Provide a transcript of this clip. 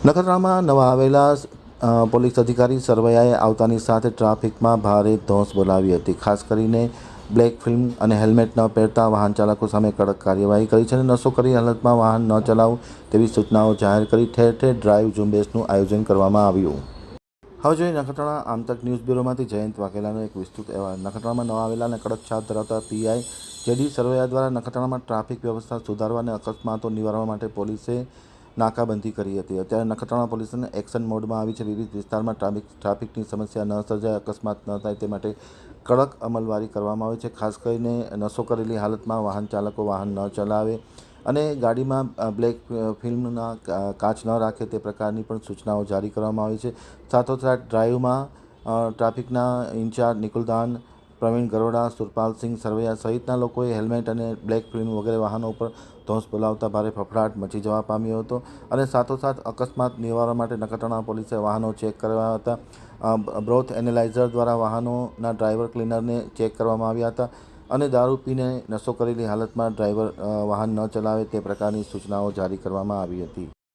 નખત્રાણામાં નવા આવેલા પોલીસ અધિકારી સરવૈયાએ આવતાની સાથે ટ્રાફિકમાં ભારે ધોંસ બોલાવી હતી. ખાસ કરીને બ્લેક ફિલ્મ અને હેલ્મેટ ન પહેરતા વાહન ચાલકો સામે કડક કાર્યવાહી કરી છે અને નશો કરી હાલતમાં વાહન ન ચલાવવું તેવી સૂચનાઓ જાહેર કરી. ઠેર ઠેર ડ્રાઈવ ઝુંબેશનું આયોજન કરવામાં આવ્યું. હવે જોઈએ નખત્રાણા આમતક ન્યૂઝ બ્યુરોમાંથી જયંત વાઘેલાનો એક વિસ્તૃત અહેવાલ. નખત્રાણામાં નવા આવેલા અને કડક છાપ ધરાવતા પીઆઈ જેડી સરવૈયા દ્વારા નખત્રાણામાં ટ્રાફિક વ્યવસ્થા સુધારવા અને અકસ્માતો નિવારવા માટે પોલીસે નાકાબંધી કરી હતી. અત્યારે નખત્રાણા પોલીસને એક્શન મોડમાં આવી છે. વિવિધ વિસ્તારમાં ટ્રાફિક, ટ્રાફિકની સમસ્યા ન સર્જાય, અકસ્માત ન થાય તે માટે કડક અમલવારી કરવામાં આવે છે. ખાસ કરીને નશો કરેલી હાલતમાં વાહન ચાલકો વાહન ન ચલાવે અને ગાડીમાં બ્લેક ફિલ્મના કાચ ન રાખે તે પ્રકારની પણ સૂચનાઓ જારી કરવામાં આવી છે. સાથોસાથ ડ્રાઈવમાં ટ્રાફિકના ઇન્ચાર્જ નિકુલદાન પ્રવીણ ગરોડા સુરપાલસિંહ સરવૈયા સહિતના લોકોએ હેલ્મેટ અને બ્લેક ફિલ્મ વગેરે વાહનો ઉપર ધોંસ બોલાવતા ભારે ફફડાટ મચી જવા પામ્યો હતો અને સાથોસાથ અકસ્માત નિવારવા માટે નખત્રાણા પોલીસે વાહનો ચેક કરવા હતા. બ્રોથ એનાલાઇઝર દ્વારા વાહનોના ડ્રાઈવર ક્લીનરને ચેક કરવામાં આવ્યા હતા અને દારૂ પીને નશો કરેલી હાલતમાં ડ્રાઈવર વાહન ન ચલાવે તે પ્રકારની સૂચનાઓ જારી કરવામાં આવી હતી.